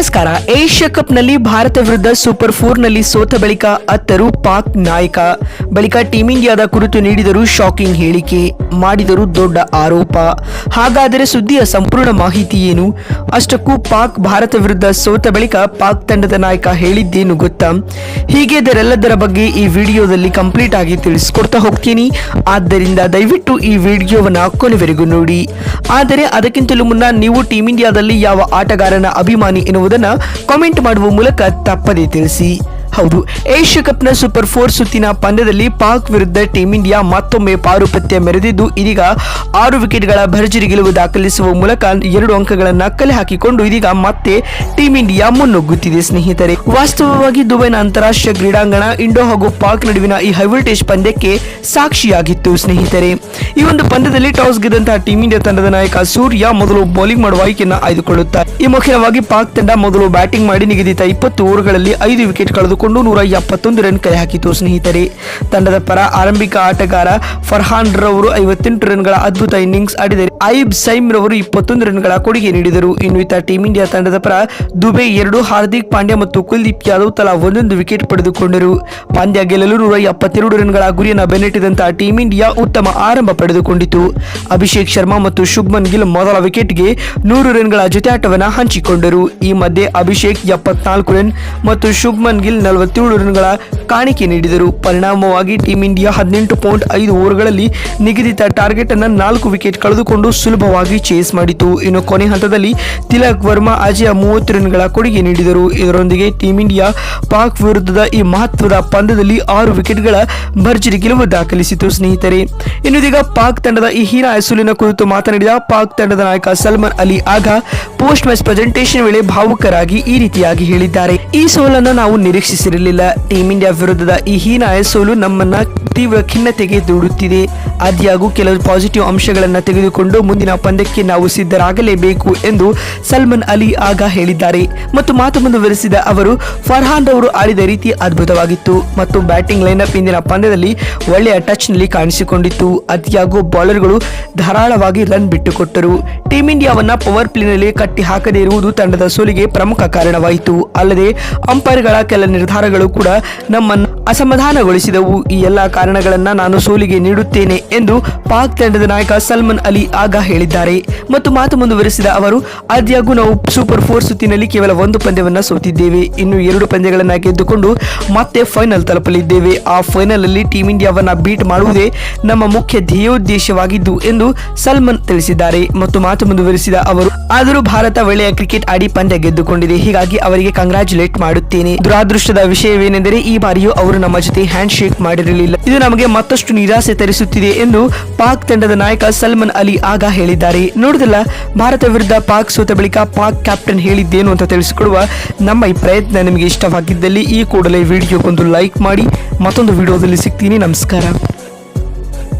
ನಮಸ್ಕಾರ. ಏಷ್ಯಾ ಕಪ್ನಲ್ಲಿ ಭಾರತ ವಿರುದ್ಧ ಸೂಪರ್ ಫೋರ್ನಲ್ಲಿ ಸೋತ ಬಳಿಕ ಅತ್ತರು ಪಾಕ್ ನಾಯಕ. ಬಳಿಕ ಟೀಮ್ ಇಂಡಿಯಾದ ಕುರಿತು ನೀಡಿದರು ಶಾಕಿಂಗ್ ಹೇಳಿಕೆ ಮಾಡಿದರು ದೊಡ್ಡ ಆರೋಪ. ಹಾಗಾದರೆ ಸುದ್ದಿಯ ಸಂಪೂರ್ಣ ಮಾಹಿತಿ ಏನು? ಅಷ್ಟಕ್ಕೂ ಪಾಕ್ ಭಾರತ ವಿರುದ್ಧ ಸೋತ ಬಳಿಕ ಪಾಕ್ ತಂಡದ ನಾಯಕ ಹೇಳಿದ್ದೇನು ಗೊತ್ತಾ? ಹೀಗೆ ಇದರೆಲ್ಲದರ ಬಗ್ಗೆ ಈ ವಿಡಿಯೋದಲ್ಲಿ ಕಂಪ್ಲೀಟ್ ಆಗಿ ತಿಳಿಸ್ಕೊಡ್ತಾ ಹೋಗ್ತೀನಿ. ಆದ್ದರಿಂದ ದಯವಿಟ್ಟು ಈ ವಿಡಿಯೋವನ್ನ ಕೊನೆವರೆಗೂ ನೋಡಿ. ಆದರೆ ಅದಕ್ಕಿಂತಲೂ ಮುನ್ನ ನೀವು ಟೀಂ ಇಂಡಿಯಾದಲ್ಲಿ ಯಾವ ಆಟಗಾರನ ಅಭಿಮಾನಿ ಎನ್ನುವುದನ್ನ ಕಾಮೆಂಟ್ ಮಾಡುವ ಮೂಲಕ ತಪ್ಪದೇ ತಿಳಿಸಿ. ಹೌದು. ಏಷ್ಯಾ ಕಪ್ನ ಸೂಪರ್ ಫೋರ್ ಸುತ್ತಿನ ಪಂದ್ಯದಲ್ಲಿ ಪಾಕ್ ವಿರುದ್ಧ ಟೀಂ ಇಂಡಿಯಾ ಮತ್ತೊಮ್ಮೆ ಪಾರುಪತ್ಯ ಮೆರೆದಿದ್ದು, ಇದೀಗ ಆರು ವಿಕೆಟ್ಗಳ ಭರ್ಜರಿ ಗೆಲುವು ದಾಖಲಿಸುವ ಮೂಲಕ ಎರಡು ಅಂಕಗಳನ್ನು ಕಲೆ ಹಾಕಿಕೊಂಡು ಇದೀಗ ಮತ್ತೆ ಟೀಂ ಇಂಡಿಯಾ ಮುನ್ನುಗ್ಗುತ್ತಿದೆ ಸ್ನೇಹಿತರೆ. ವಾಸ್ತವವಾಗಿ ದುಬೈನ ಅಂತಾರಾಷ್ಟ್ರೀಯ ಕ್ರೀಡಾಂಗಣ ಇಂಡೋ ಹಾಗೂ ಪಾಕ್ ನಡುವಿನ ಈ ಹೈವೋಲ್ಟೇಜ್ ಪಂದ್ಯಕ್ಕೆ ಸಾಕ್ಷಿಯಾಗಿತ್ತು ಸ್ನೇಹಿತರೆ. ಈ ಒಂದು ಪಂದ್ಯದಲ್ಲಿ ಟಾಸ್ ಗೆದ್ದಂತಹ ಟೀಂ ಇಂಡಿಯಾ ತಂಡದ ನಾಯಕ ಸೂರ್ಯ ಮೊದಲು ಬೌಲಿಂಗ್ ಮಾಡುವ ಆಯ್ಕೆಯನ್ನು ಆಯ್ದುಕೊಳ್ಳುತ್ತಾರೆ ಈ ಮುಖ್ಯವಾಗಿ ಪಾಕ್ ತಂಡ ಮೊದಲು ಬ್ಯಾಟಿಂಗ್ ಮಾಡಿ ನಿಗದಿತ ಇಪ್ಪತ್ತು ಓವರ್ಗಳಲ್ಲಿ ಐದು ವಿಕೆಟ್ ಕಳೆದುಕೊಂಡು ನೂರ ಎಪ್ಪತ್ತೊಂದು ರನ್ ಕೈ ಹಾಕಿತು ಸ್ನೇಹಿತರೆ. ತಂಡದ ಪರ ಆರಂಭಿಕ ಆಟಗಾರ ಫರ್ಹಾನ್ ರವರು ಐವತ್ತೆಂಟು ರನ್ಗಳ ಅದ್ಭುತ ಇನ್ನಿಂಗ್ಸ್ ಆಡಿದರೆ ಐಬ್ ಸೈಮ್ ರವರು ಇಪ್ಪತ್ತೊಂದು ರನ್ಗಳ ಕೊಡುಗೆ ನೀಡಿದರು. ಇನ್ನು ಟೀಮ್ ಇಂಡಿಯಾ ತಂಡದ ಪರ ದುಬೈ ಎರಡು, ಹಾರ್ದಿಕ್ ಪಾಂಡ್ಯ ಮತ್ತು ಕುಲ್ದೀಪ್ ಯಾದವ್ ತಲಾ ಒಂದೊಂದು ವಿಕೆಟ್ ಪಡೆದುಕೊಂಡರು. ಪಾಂಡ್ಯ ಗೆಲ್ಲಲು ನೂರ ಎಪ್ಪತ್ತೆರಡು ರನ್ಗಳ ಗುರಿಯನ್ನು ಬೆನ್ನಟ್ಟಿದಂತಹ ಟೀಂ ಇಂಡಿಯಾ ಉತ್ತಮ ಆರಂಭ ಪಡೆದುಕೊಂಡಿತು. ಅಭಿಷೇಕ್ ಶರ್ಮಾ ಮತ್ತು ಶುಭ್ಮನ್ ಗಿಲ್ ಮೊದಲ ವಿಕೆಟ್ಗೆ ನೂರು ರನ್ಗಳ ಜೊತೆ ಆಟವನ್ನು ಹಂಚಿಕೊಂಡರು. ಈ ಮಧ್ಯೆ ಅಭಿಷೇಕ್ ಎಪ್ಪತ್ನಾಲ್ಕು ರನ್ ಮತ್ತು ಶುಭ್ಮನ್ ಗಿಲ್ ನಲವತ್ತೇಳು ರನ್ಗಳ ಕಾಣಿಕೆ ನೀಡಿದರು. ಪರಿಣಾಮವಾಗಿ ಟೀಂ ಇಂಡಿಯಾ ಹದಿನೆಂಟು ಪಾಯಿಂಟ್ ಐದು ಓವರ್ಗಳಲ್ಲಿ ನಿಗದಿತ ಟಾರ್ಗೆಟ್ ಅನ್ನು ನಾಲ್ಕು ವಿಕೆಟ್ ಕಳೆದುಕೊಂಡು ಸುಲಭವಾಗಿ ಚೇಸ್ ಮಾಡಿತು. ಇನ್ನು ಕೊನೆ ಹಂತದಲ್ಲಿ ತಿಲಕ್ ವರ್ಮಾ ಅಜಯ ಮೂವತ್ತು ರನ್ಗಳ ಕೊಡುಗೆ ನೀಡಿದರು. ಇದರೊಂದಿಗೆ ಟೀಂ ಇಂಡಿಯಾ ಪಾಕ್ ವಿರುದ್ಧದ ಈ ಮಹತ್ವದ ಪಂದ್ಯದಲ್ಲಿ ಆರು ವಿಕೆಟ್ಗಳ ಭರ್ಜರಿ ಗೆಲುವು ದಾಖಲಿಸಿತು ಸ್ನೇಹಿತರೆ. ಇನ್ನು ಇದೀಗ ಪಾಕ್ ತಂಡದ ಈ ಹೀನ ಹೆಸಲಿನ ಕುರಿತು ಮಾತನಾಡಿದ ಪಾಕ್ ತಂಡದ ನಾಯಕ Salman Ali Agha post match presentation ವೇಳೆ ಭಾವುಕರಾಗಿ ಈ ರೀತಿಯಾಗಿ ಹೇಳಿದ್ದಾರೆ. ಈ ಸೋಲನ್ನು ನಾವು ನಿರೀಕ್ಷಿಸಿರಲಿಲ್ಲ ಟೀಂ ಇಂಡಿಯಾ ವಿರುದ್ಧದ ಈ ಹೀನಾಯ ಸೋಲು ನಮ್ಮನ್ನ ತೀವ್ರ ಖಿನ್ನತೆಗೆ ದೂಡುತ್ತಿದೆ. ಆದ್ಯಾಗೂ ಕೆಲವು ಪಾಸಿಟಿವ್ ಅಂಶಗಳನ್ನು ತೆಗೆದುಕೊಂಡು ಮುಂದಿನ ಪಂದ್ಯಕ್ಕೆ ನಾವು ಸಿದ್ಧರಾಗಲೇಬೇಕು ಎಂದು ಸಲ್ಮಾನ್ ಅಲಿ ಆಗ ಹೇಳಿದ್ದಾರೆ. ಮತ್ತು ಮಾತು ಮುಂದುವರೆಸಿದ ಅವರು, ಫರ್ಹಾನ್ ರವರು ಆಡಿದ ರೀತಿ ಅದ್ಭುತವಾಗಿತ್ತು. ಮತ್ತು ಬ್ಯಾಟಿಂಗ್ ಲೈನಪ್ ಇಂದಿನ ಪಂದ್ಯದಲ್ಲಿ ಒಳ್ಳೆಯ ಟಚ್ನಲ್ಲಿ ಕಾಣಿಸಿಕೊಂಡಿತ್ತು. ಆದ್ಯಾಗೂ ಬೌಲರ್ಗಳು ಧಾರಾಳವಾಗಿ ರನ್ ಬಿಟ್ಟುಕೊಟ್ಟರು. ಟೀಂ ಇಂಡಿಯಾವನ್ನ ಪವರ್ ಪ್ಲೇನಲ್ಲಿ ಕಟ್ಟಿ ಹಾಕದೇ ಇರುವುದು ತಂಡದ ಸೋಲಿಗೆ ಪ್ರಮುಖ ಕಾರಣವಾಯಿತು. ಅಲ್ಲದೆ ಅಂಪೈರ್ಗಳ ಕೆಲ ನಿರ್ಧಾರಗಳು ಕೂಡ ನಮ್ಮನ್ನು ಅಸಮಾಧಾನಗೊಳಿಸಿದವು. ಈ ಎಲ್ಲ ಕಾರಣಗಳನ್ನು ನಾನು ಸೋಲಿಗೆ ನೀಡುತ್ತೇನೆ ಎಂದು ಪಾಕ್ ತಂಡದ ನಾಯಕ ಸಲ್ಮಾನ್ ಅಲಿ ಆಗಾ ಹೇಳಿದ್ದಾರೆ. ಮತ್ತು ಮಾತು ಮುಂದುವರೆಸಿದ ಅವರು ಆದ್ಯಾಗೂ ನಾವು ಸೂಪರ್ ಫೋರ್ ಸುತ್ತಿನಲ್ಲಿ ಕೇವಲ ಒಂದು ಪಂದ್ಯವನ್ನ ಸೋತಿದ್ದೇವೆ. ಇನ್ನು ಎರಡು ಪಂದ್ಯಗಳನ್ನು ಗೆದ್ದುಕೊಂಡು ಮತ್ತೆ ಫೈನಲ್ ತಲುಪಲಿದ್ದೇವೆ. ಆ ಫೈನಲ್ ಅಲ್ಲಿ ಟೀಂ ಇಂಡಿಯಾವನ್ನ ಬೀಟ್ ಮಾಡುವುದೇ ನಮ್ಮ ಮುಖ್ಯ ಧ್ಯೇಯೋದ್ದೇಶವಾಗಿದ್ದು ಎಂದು ಸಲ್ಮನ್ ತಿಳಿಸಿದ್ದಾರೆ. ಮತ್ತು ಮಾತು ಮುಂದುವರೆಸಿದ ಅವರು, ಆದರೂ ಭಾರತ ಒಳ್ಳೆಯ ಕ್ರಿಕೆಟ್ ಆಡಿ ಪಂದ್ಯ ಗೆದ್ದುಕೊಂಡಿದೆ. ಹೀಗಾಗಿ ಅವರಿಗೆ ಕಂಗ್ರಾಚುಲೇಟ್ ಮಾಡುತ್ತೇನೆ. ದುರಾದೃಷ್ಟದ ವಿಷಯವೇನೆಂದರೆ ಈ ಬಾರಿಯೂ ಅವರು ನಮ್ಮ ಜೊತೆ ಹ್ಯಾಂಡ್ ಶೇಕ್ ಮಾಡಿರಲಿಲ್ಲ. ಇದು ನಮಗೆ ಮತ್ತಷ್ಟು ನಿರಾಸೆ ತರಿಸುತ್ತಿದೆ ಎಂದು ಪಾಕ್ ತಂಡದ ನಾಯಕ ಸಲ್ಮಾನ್ ಅಲಿ ಆಗ ಹೇಳಿದ್ದಾರೆ. ನೋಡಿದಲ್ಲ, ಭಾರತ ವಿರುದ್ಧ ಪಾಕ್ ಸೋತ ಬಳಿಕ ಪಾಕ್ ಕ್ಯಾಪ್ಟನ್ ಹೇಳಿದ್ದೇನು ಅಂತ ತಿಳಿಸಿಕೊಡುವ ನಮ್ಮ ಈ ಪ್ರಯತ್ನ ನಿಮಗೆ ಇಷ್ಟವಾಗಿದ್ದಲ್ಲಿ ಈ ಕೂಡಲೇ ವಿಡಿಯೋಗೊಂದು ಲೈಕ್ ಮಾಡಿ, ಮತ್ತೊಂದು ವಿಡಿಯೋದಲ್ಲಿ ಸಿಗ್ತೀನಿ. ನಮಸ್ಕಾರ.